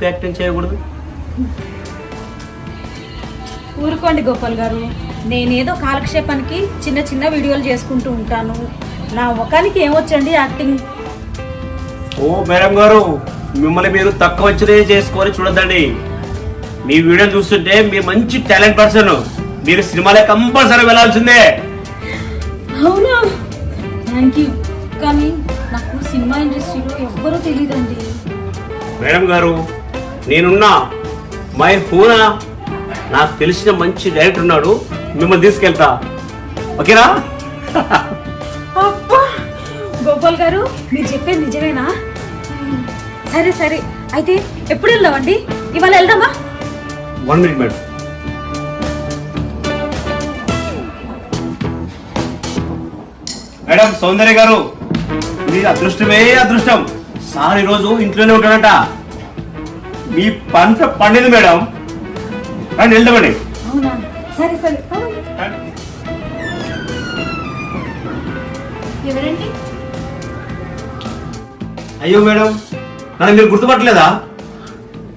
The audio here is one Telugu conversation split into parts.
ఎందుకు యాక్టింగ్ చేయకూడదు? ఊరుకోండి గోపాల్ గారు. నేనేదో కాలక్షేపానికి చిన్న చిన్న వీడియోలు చేసుకుంటూ ఉంటాను. నా ముఖానికి ఏమొచ్చండి యాక్టింగ్? ఓ మేడం గారు మిమ్మల్ని మీరు తక్కువ వచ్చినే చేసుకొని చూడొద్దండి. మీ వీడియో చూస్తుంటే మీరు మంచి టాలెంట్ పర్సన్. మీరు సినిమాలే కంపల్సరీ వెళ్ళాల్సిందే. అవునా? Thank you. కానీ నాకు సినిమా ఇండస్ట్రీలో ఎవ్వరూ తెలియదండి మేడం గారు నేనున్నా మై హూనా నాకు తెలిసిన మంచి డైరెక్టర్ ఉన్నాడు మిమ్మల్ని తీసుకెళ్తా. ఓకేనా? గోపాల్ గారు మీరు చెప్పేది నిజమేనా? సరే సరే. అయితే ఎప్పుడు వెళ్దామండి? ఇవాళ వెళ్దామా? One minute madam madam Soundarya గారు మీ అదృష్టమే అదృష్టం. సార్ ఈరోజు ఇంట్లోనే ఉంటాడంట. మీ పంట పండింది మేడం. రండి వెళ్దామండి. అవునా? సరే సరే. అవును. ఎవరండి? అయ్యో మేడం. నన్ను మీరు గుర్తుపట్టలేదా?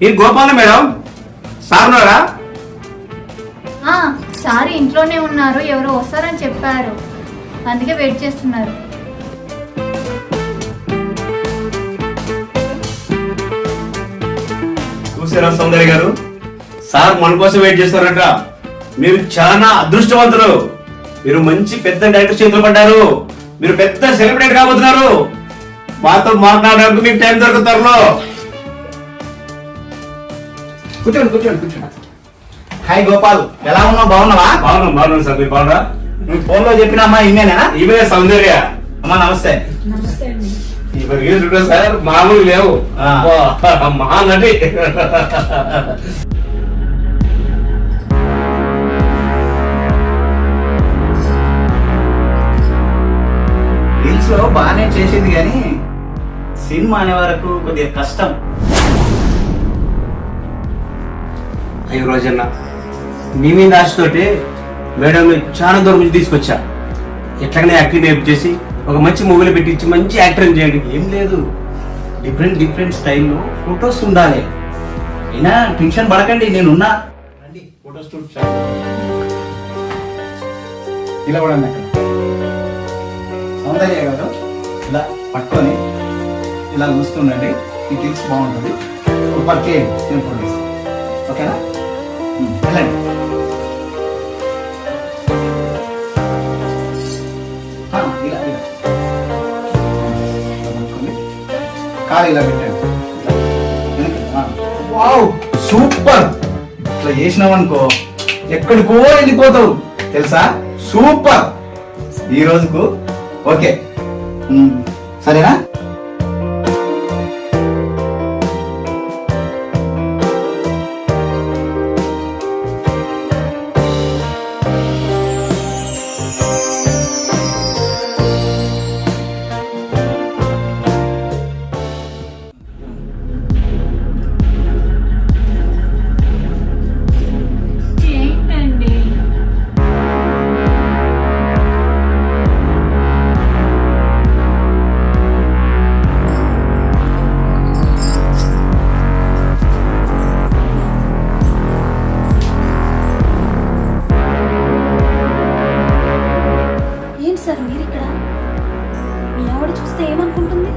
ఈ గోపాల మేడం. సార్ ఉన్నారా? ఆ, సార్ ఇంట్లోనే ఉన్నారు. ఎవరో వస్తారని చెప్పారు. అందుకే వెయిట్ చేస్తున్నారు. చూసారా సౌందర్య గారు. సార్ మన కోసం వెయిట్ చేస్తారట మీరు చాలా అదృష్టవంతులు. మీరు మంచి పెద్ద డైరెక్టర్ చేతిలో పడ్డారు. మీరు పెద్ద సెలబ్రిటీ కాబోతున్నారు. మాతో మాట్లాడడానికి మీకు టైం దొరుకుతారులో కూర్చోండి కూర్చోండి కూర్చోండి. హాయ్ గోపాల్ ఎలా ఉన్నావు? బాగున్నావా? బాగున్నాం బాగున్నాం సార్. మీరు బాగున్నా నువ్వు ఫోన్లో చెప్పిన అమ్మా ఈమెనేనా ఈమె సౌందర్య. అమ్మా నమస్తే. నమస్తే. సార్ మామూలు లేవు. రీల్స్లో బాగానే చేసింది కానీ సినిమా అనే వరకు కొద్దిగా కష్టం. అయ్యో రోజన్న మీ మీద ఆశతోటి మేడం చాలా దూరం నుంచి తీసుకొచ్చా. ఎట్లాగనే యాక్టింగ్ నేర్పు చేసి ఒక మంచి మూవీలో పెట్టించి మంచి యాక్టర్ చేయండి. ఏం లేదు. డిఫరెంట్ డిఫరెంట్ స్టైల్లో ఫొటోస్ ఉండాలి. అయినా టెన్షన్ పడకండి నేనున్నా. రండి ఫొటోస్ ఇలా కూడా అక్కడ. సౌందర్య గారు ఇలా పట్టుకొని ఇలా చూస్తుండండి. ఈ టిప్స్ బాగుంటుంది. ఒక నేను తీస్తాను. ఓకేనా? వెళ్ళండి. కాలు ఇలా పెట్టాడు వావ్ సూపర్. ఇట్లా చేసినావనుకో ఎక్కడికో వెళ్ళిపోతావు. తెలుసా? సూపర్. ఈ రోజుకు ఓకే. సరేనా? చేస్తే ఏమనుకుంటుంది?